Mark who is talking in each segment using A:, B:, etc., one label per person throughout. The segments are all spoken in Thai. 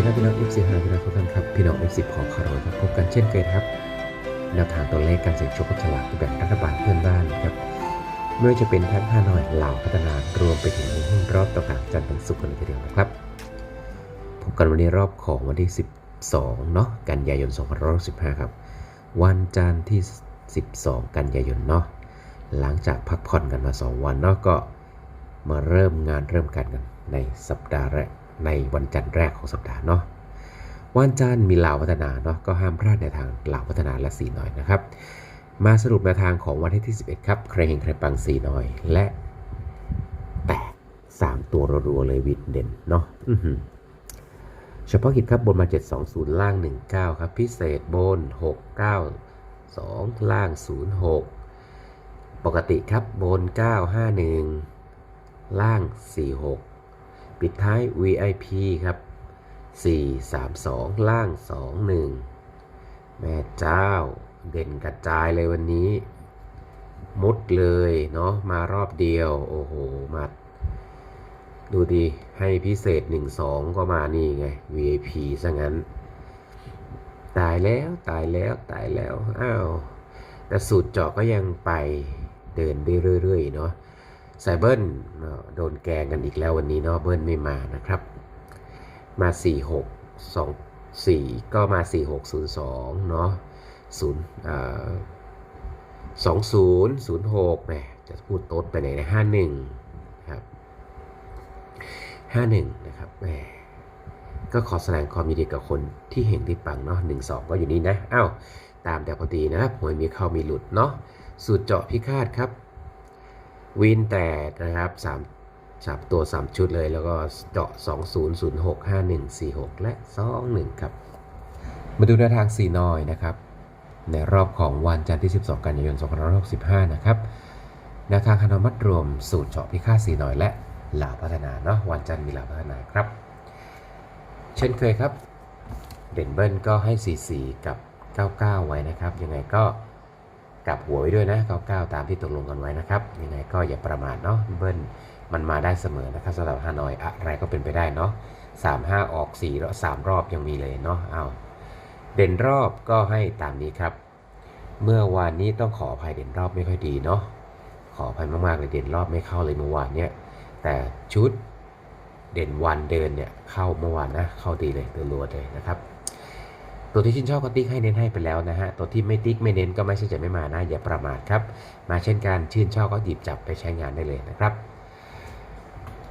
A: ดีครับพี่น้อง F4 ฮาพี่น้องทุกท่านครับพี่น้อง F10 ขอคารวะครับพบกันเช่นเคยครับแนวทางตัวเลขการเสี่ยงโชคกับฉลากที่แบ่งรัฐบาลเพื่อนบ้านครับไม่ว่าจะเป็นทั้งฮานอยลาพัฒนารวมไปถึงหุ้นรอบต่างๆจันทร์ถึงศุกร์กันเลยทีเดียวนะครับพบกันวันนี้รอบของวันที่ 12เนาะกันยายน2565ครับวันจันทร์ที่ 12 กันยายนเนาะหลังจากพักผ่อนกันมา 2 วันเนาะก็มาเริ่มงานเริ่มการกันในสัปดาห์แรก ในวันจันทร์แรกของสัปดาห์เนาะวันจันทร์มีลาวพัฒนาเนาะก็ห้ามพลาดในทางลาวพัฒนาและสีน้อยนะครับ มาสรุปแนวทางของวันที่ 11 ครับ ใครเห็นใครปังสีน้อย และแตก3ตัวรัวๆเลยวิดเด่นเนาะเฉพาะกิจครับบนมา 720 ล่าง 19 ครับ พิเศษบน 692 ล่าง 06 ปกติครับบน 951 ล่าง 46 ปิดท้าย VIP ครับ 432 ล่าง 21 แม่เจ้า เด่นกระจายเลยวันนี้ มุดเลยเนาะมารอบเดียว โอ้โหมาดูดีให้พิเศษ 1 2 ก็มานี่ไง VIP ซะงั้น ตายแล้วตายแล้วตายแล้ว อ้าว แต่สูตรเจาะก็ยังไปเดินได้เรื่อยๆ เนาะ ไซเบิลเนโดนแกงกันอีกแล้ววันนี้เนาะเบิ้ลไม่มานะครับ มา 4 6 2 4 ก็มา 4 6 0 2 เนาะ0อ่า20 06แหมจะพูดโต๊ดไปไหนนะ51ครับ51 นะครับแหมก็ขอแสดงความยินดีกับคนที่เห็นที่ปังเนาะ12 ก็อยู่นี่นะอ้าวตามแต่พอดีนะครับหวยมีเข้ามีหลุดเนาะสูตรเจาะพิฆาตครับ วินแตกนะครับ3 3ตัว 3 ชุดเลยแล้วก็เจาะ 20 06 51 46 และ 21 ครับ มาดูแนวทางสีน้อยนะครับ ในรอบของวันจันทร์ที่ 12 กันยายน 2565 นะครับแนวทางคณมัดรวมสูตรเจาะพิฆาตสีน้อยและหลาพัฒนาเนาะวันจันทร์มีหลาพัฒนาครับ เช่นเคยครับ เด่นเบิ้ลก็ให้ 44 กับ 99 ไว้นะครับ ยังไงก็ กลับหัวไว้ด้วยนะ99ตามที่ตกลงกันไว้นะครับยังไงก็อย่าประมาทเนาะเบิ้ลมันมาได้เสมอนะครับสำหรับฮานอยอะไรก็เป็นไปได้เนาะ35 ออก4แล้ว3รอบยังมีเลยเนาะเอาเด่นรอบก็ให้ตามนี้ครับ เมื่อวานนี้ต้องขออภัยเด่นรอบไม่ค่อยดีเนาะขออภัยมากๆเลยเด่นรอบไม่เข้าเลยเมื่อวานเนี่ยแต่ชุดเด่นวันเดินเนี่ยเข้าเมื่อวานนะเข้าดีเลยตัวรัวเลยนะครับ ตัวที่ชื่นชอบก็ติ๊กให้เน้นให้ไปแล้วนะฮะ ตัวที่ไม่ติ๊กไม่เน้นก็ไม่ใช่จะไม่มานะอย่าประมาทครับ มาเช่นกันชื่นชอบก็หยิบจับไปใช้งานได้เลยนะครับ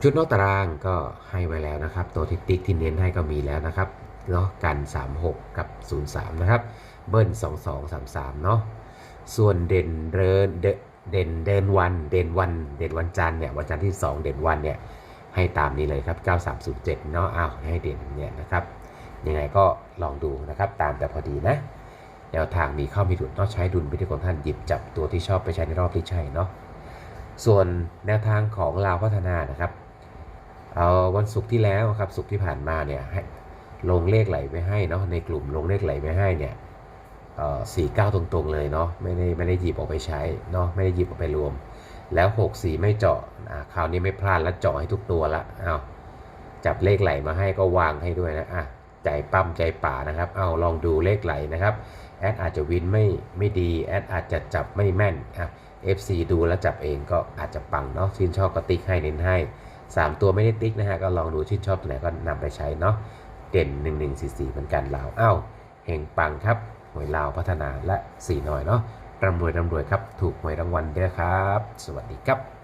A: ชุดนอกตารางก็ให้ไว้แล้วนะครับ ตัวที่ติ๊กที่เน้นให้ก็มีแล้วนะครับเนาะกัน 36 กับ 03 นะครับ เบิ้ล 22 33 เนาะส่วนเด่นเดินเดเด่นเดินวัน เด่นวัน เด่นวันจันทร์เนี่ยวันจันทร์ที่ 2 เด่นวันเนี่ยให้ตามนี้เลยครับ 9307 เนาะอ้าวให้เด่นเนี่ยนะครับ ยังไงก็ลองดูนะครับ ตามแต่พอดีนะ แนวทางมีเข้ามีหลุดต้องใช้ดุลพินิจของท่านหยิบจับตัวที่ชอบไปใช้ในรอบที่ใช่เนาะส่วนแนวทางของลาวพัฒนานะครับเอาวันศุกร์ที่แล้วครับศุกร์ที่ผ่านมาเนี่ยให้ลงเลขไหลไปให้เนาะในกลุ่มลงเลขไหลไปให้เนี่ยสี่เก้าตรงๆเลยเนาะไม่ได้ไม่ได้หยิบออกไปใช้เนาะไม่ได้หยิบออกไปรวม แล้วหกสี่ไม่เจาะคราวนี้ไม่พลาดแล้วเจาะให้ทุกตัวละเอ้าจับเลขไหลมาให้ก็วางให้ด้วยนะอะ ใจปั้มใจป่านะครับ เอาลองดูเลขไหลนะครับ แอดอาจจะวินไม่ไม่ดี แอดอาจจะจับไม่แม่นอะ FC ดูแล้วจับเองก็อาจจะปังเนาะ ชื่นชอบก็ติ๊กให้เน้นให้ 3 ตัวไม่ได้ติ๊กนะฮะ ก็ลองดูชื่นชอบตัวไหนก็นำไปใช้เนาะ เด่น 1144เหมือนกันลาวอ้าวเฮงปังครับ หวยลาวพัฒนาและสีหน่อยเนาะร่ำรวยร่ำรวยครับ ถูกหวยรางวัลด้วยครับ สวัสดีครับ